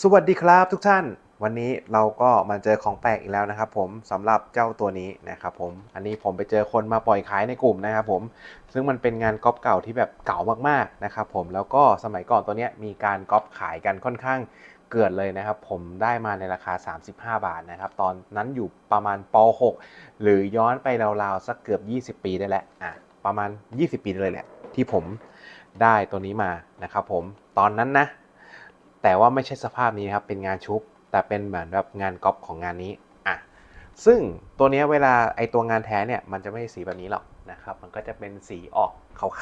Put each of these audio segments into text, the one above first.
สวัสดีครับทุกท่าน วันนี้เราก็มาเจอของแปลกอีกแล้วนะครับผมสำหรับเจ้าตัวนี้นะครับผมอันนี้ผมไปเจอคนมาปล่อยขายในกลุ่มนะครับผมซึ่งมันเป็นงานก๊อปเก่าที่แบบเก่ามากๆนะครับผมแล้วก็สมัยก่อนตัวเนี้ยมีการก๊อปขายกันค่อนข้างเกิดเลยนะครับผมได้มาในราคา 35 บาทนะครับตอนนั้นอยู่ประมาณป .6 หรือย้อนไปราวๆสักเกือบ 20 ปีได้แหละอะประมาณ 20 ปีเลยแหละที่ผมได้ตัวนี้มานะครับผมตอนนั้นนะ แต่ว่าไม่ใช่สภาพนี้ครับเป็นงานชุบ แต่เป็นเหมือนแบบงานก๊อปของงานนี้อะซึ่งตัวนี้เวลาไอตัวงานแท้เนี่ยมันจะไม่ใช่สีแบบนี้หรอกนะครับมันก็จะเป็นสีออก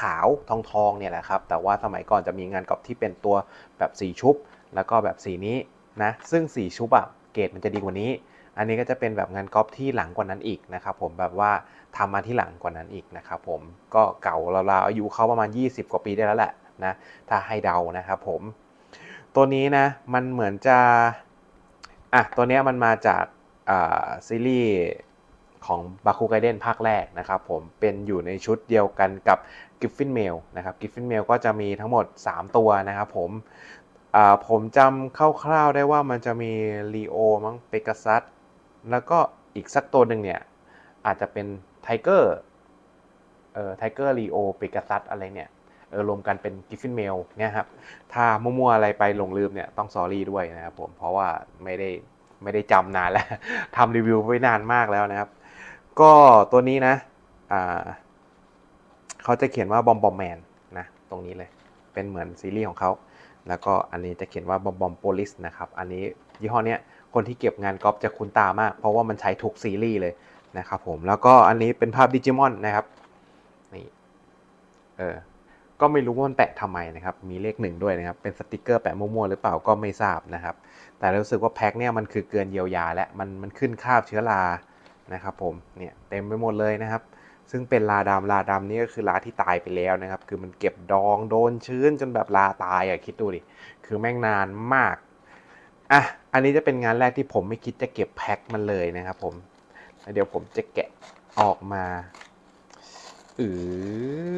ขาวๆทองๆเนี่ยแหละครับแต่ว่าสมัยก่อนจะมีงานก๊อปที่เป็นตัวแบบสีชุบ แล้วก็แบบสีนี้นะซึ่งสีชุบอะเกรดมันจะดีกว่านี้ อันนี้ก็จะเป็นแบบงานก๊อปที่หลังกว่านั้นอีกนะครับผมแบบว่าทำมาที่หลังกว่านั้นอีกนะครับผมก็เก่าราวๆอายุเขาประมาณ 20 กว่าปีได้แล้วแหละนะถ้าให้เดานะครับผม ตัวนี้นะ มันเหมือนจะอะตัวนี้มันมาจากซีรีส์ของบาคูไกเดนภาคแรกนะครับผมเป็นอยู่ในชุดเดียวกันกับกิฟฟินเมลนะครับกิฟฟินเมลก็จะมีทั้งหมด 3 ตัวนะครับผมผมจำคร่าวๆได้ว่ามันจะมีลีโอมั้งเปกัซัสแล้วก็อีกสักตัวหนึ่งเนี่ย อาจจะเป็นไทเกอร์เอ่อไทเกอร์ลีโอเปกัซัสอะไรเนี่ย เออรวมกันเป็นกิฟฟินเมลเนี่ยครับถ้ามั่วๆอะไรไปหลงลืมเนี่ยต้องสอรี่ด้วยนะครับผมเพราะว่าไม่ได้ไม่ได้จำนานแล้วทำรีวิวไว้นานมากแล้วนะครับ ก็ตัวนี้นะอ่าเขาจะเขียนว่าบอมบอมแมนนะตรงนี้เลยเป็นเหมือนซีรีส์ของเขาแล้วก็อันนี้จะเขียนว่าบอมบอมโพลิสนะครับอันนี้ยี่ห้อเนี้ยคนที่เก็บงานก๊อปจะคุ้นตามาก เพราะว่ามันใช้ทุกซีรีส์เลยนะครับผมแล้วก็อันนี้เป็นภาพดิจิมอนนะครับนี่เออ ก็ไม่รู้ว่ามันแปะทำไมนะครับ มีเลขหนึ่งด้วยนะครับ เป็นสติกเกอร์แปะมั่วๆหรือเปล่าก็ไม่ทราบนะครับ แต่รู้สึกว่าแพ็คเนี่ยมันคือเกินเยียวยาและมันมันขึ้นคาบเชื้อรานะครับผม เนี่ยเต็มไปหมดเลยนะครับ ซึ่งเป็นลาดำลาดำนี่ก็คือลาที่ตายไปแล้วนะครับ คือมันเก็บดองโดนชื้นจนแบบลาตายอะคิดดูดิ คือแม่งนานมาก อะ อันนี้จะเป็นงานแรกที่ผมไม่คิดจะเก็บแพ็คมันเลยนะครับผมแล้วเดี๋ยวผมจะแกะออกมา อือ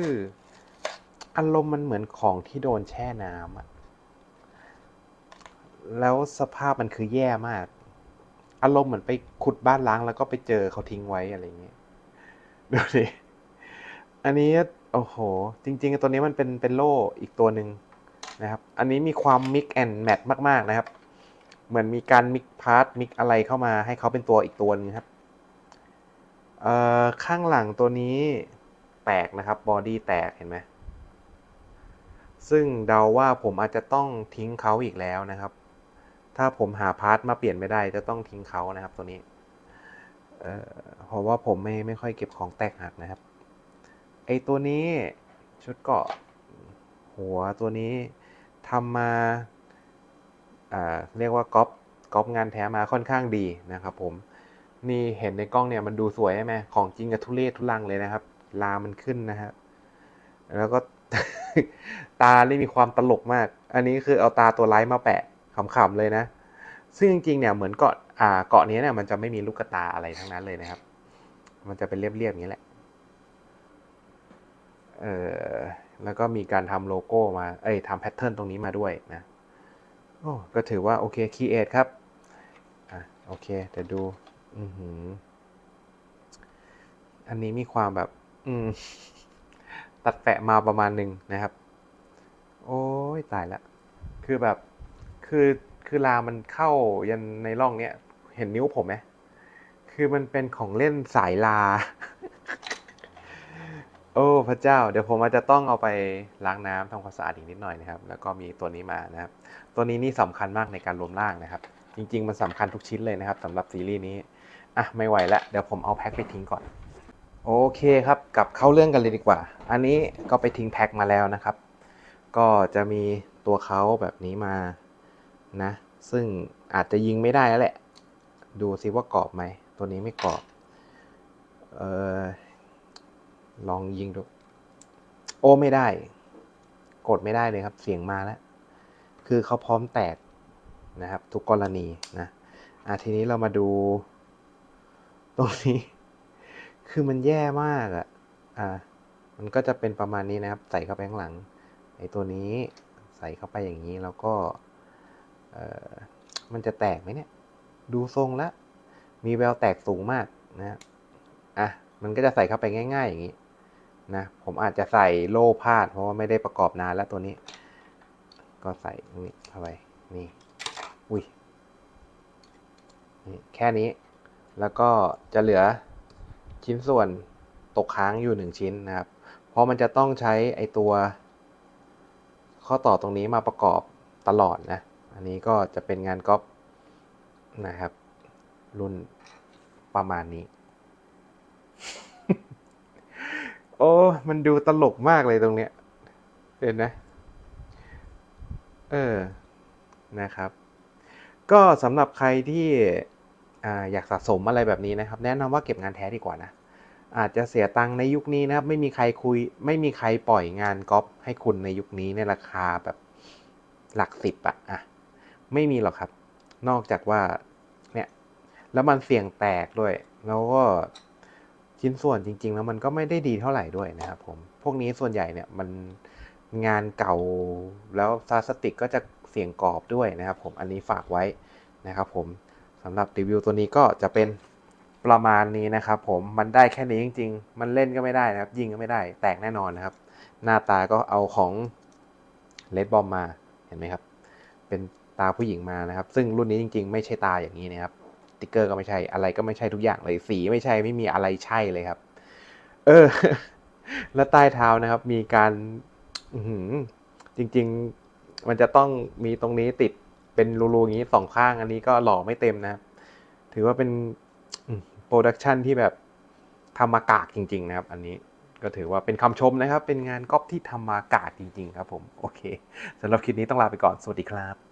อารมณ์มันเหมือนของที่โดนแช่น้ำอะแล้วสภาพมันคือแย่มาก อารมณ์เหมือนไปขุดบ้านล้างแล้วก็ไปเจอเขาทิ้งไว้อะไรเงี้ยดูดิอันนี้โอ้โห จริง ๆ ตัวนี้มันเป็นเป็นโล่อีกตัวหนึ่งนะครับ อันนี้มีความมิกแอนด์แมทมาก ๆ นะครับ เหมือนมีการมิกพาร์ทมิกอะไรเข้ามาให้เขาเป็นตัวอีกตัวนึงครับ เอ่อ ข้างหลังตัวนี้แตกนะครับ บอดี้แตกเห็นไหม ซึ่งเดาว่าผมอาจจะต้องทิ้งเขาอีกแล้วนะครับ ถ้าผมหาพาร์ทมาเปลี่ยนไม่ได้จะต้องทิ้งเขานะครับตัวนี้เพราะว่าผมไม่ไม่ค่อยเก็บของแตกหักนะครับ ไอตัวนี้ชุดเกาะหัวตัวนี้ทำมาอ่าเรียกว่าก๊อปก๊อปงานแท้มาค่อนข้างดีนะครับผมนี่เห็นในกล้องเนี่ยมันดูสวยใช่ไหมของจริงกับทุเรศทุลังเลยนะครับ ลามันขึ้นนะฮะแล้วก็ ตานี่มีความตลกมาก อันนี้คือเอาตาตัวร้ายมาแปะขำๆเลยนะ ซึ่งจริงๆเนี่ยเหมือนเกาะอ่าเกาะนี้เนี่ยมันจะไม่มีลูกตาอะไรทั้งนั้นเลยนะครับ มันจะเป็นเรียบๆอย่างนี้แหละเออแล้วก็มีการทำโลโก้มา เอ้ยทำแพทเทิร์นตรงนี้มาด้วยนะโอ้ก็ถือว่า โอเคคีเอทครับ อะ โอเค เดี๋ยวดู อือหือ อันนี้มีความแบบ อืม ตัดแปะมาประมาณหนึ่งนะครับ โอ้ยตายละ คือแบบ คือคือลามันเข้ายันในร่องเนี้ย เห็นนิ้วผมไหมคือมันเป็นของเล่นสายลา โอ้พระเจ้า เดี๋ยวผมอาจจะต้องเอาไปล้างน้ำทำความสะอาดอีกนิดหน่อยนะครับ แล้วก็มีตัวนี้มานะครับ ตัวนี้นี่สำคัญมากในการรวมร่างนะครับ จริง ๆ มันสำคัญทุกชิ้นเลยนะครับสำหรับซีรีส์นี้ อะไม่ไหวละเดี๋ยวผมเอาแพ็คไปทิ้งก่อน โอเคครับกลับเข้าเรื่องกันเลยดีกว่า อันนี้ก็ไปทิ้งแพ็คมาแล้วนะครับ ก็จะมีตัวเขาแบบนี้มานะ ซึ่งอาจจะยิงไม่ได้แล้วแหละ ดูซิว่ากรอบไหม ตัวนี้ไม่กรอบเออลองยิงดู โอ้ไม่ได้ กดไม่ได้เลยครับ เสียงมาแล้ว คือเขาพร้อมแตกนะครับ ทุกกรณีนะอะทีนี้เรามาดู ตรงนี้ คือมันแย่มากอะ่ะอ่ามันก็จะเป็นประมาณนี้นะครับ ใส่เข้าไปข้างหลังไอ้ตัวนี้ใส่เข้าไปอย่างนี้แล้วก็เอ่อมันจะแตกไหมเนี่ย ดูทรงล้วมีแววแตกสูงมากนะอะมันก็จะใส่เข้าไปง่าย ๆ อย่างนี้นะผมอาจจะใส่โล่พาด เพราะว่าไม่ได้ประกอบนานแล้วตัวนี้ ก็ใส่นี้เข้าไปนี่อุ้ยนี่แค่นี้แล้วก็จะเหลือ ชิ้นส่วนตกค้างอยู่หนึ่งชิ้นนะครับ เพราะมันจะต้องใช้ไอตัว ข้อต่อตรงนี้มาประกอบตลอดนะ อันนี้ก็จะเป็นงานก๊อปนะครับ รุ่นประมาณนี้ โอ้ มันดูตลกมากเลยตรงเนี้ยเห็นไหมเออ นะครับ ก็สำหรับใครที่ อยากสะสมอะไรแบบนี้นะครับ แนะนำว่าเก็บงานแท้ดีกว่านะ อาจจะเสียตังค์ในยุคนี้นะครับ ไม่มีใครคุย ไม่มีใครปล่อยงานก๊อปให้คุณในยุคนี้ในราคาแบบหลักสิบอะอะไม่มีหรอกครับ นอกจากว่าเนี่ยแล้วมันเสี่ยงแตกด้วย แล้วก็ชิ้นส่วนจริง ๆ แล้วมันก็ไม่ได้ดีเท่าไหร่ด้วยนะครับผม พวกนี้ส่วนใหญ่เนี่ยมันงานเก่าแล้วพลาสติกก็จะเสี่ยงกรอบด้วยนะครับผมอันนี้ฝากไว้นะครับผม สำหรับรีวิวตัวนี้ก็จะเป็นประมาณนี้นะครับ ผมมันได้แค่นี้จริง ๆ มันเล่นก็ไม่ได้นะครับ ยิงก็ไม่ได้ แตกแน่นอนนะครับ หน้าตาก็เอาของเลดบอมมาเห็นไหมครับ เป็นตาผู้หญิงมานะครับ ซึ่งรุ่นนี้จริง ๆ ไม่ใช่ตาอย่างนี้นะครับติ๊กเกอร์ก็ไม่ใช่อะไรก็ไม่ใช่ทุกอย่างเลยสีไม่ใช่ไม่มีอะไรใช่เลยครับ เออ แล้วใต้เท้านะครับ มีการอืจริง ๆ มันจะต้องมีตรงนี้ติด เป็นรูๆอย่างนี้สองข้างอันนี้ก็หล่อไม่เต็มนะครับ ถือว่าเป็นโปรดักชันที่แบบทำมากากจริง ๆ นะครับ อันนี้ก็ถือว่าเป็นคำชมนะครับ เป็นงานก๊อปที่ทำมากากจริง ๆ ครับผม โอเคสำหรับคลิปนี้ต้องลาไปก่อน สวัสดีครับ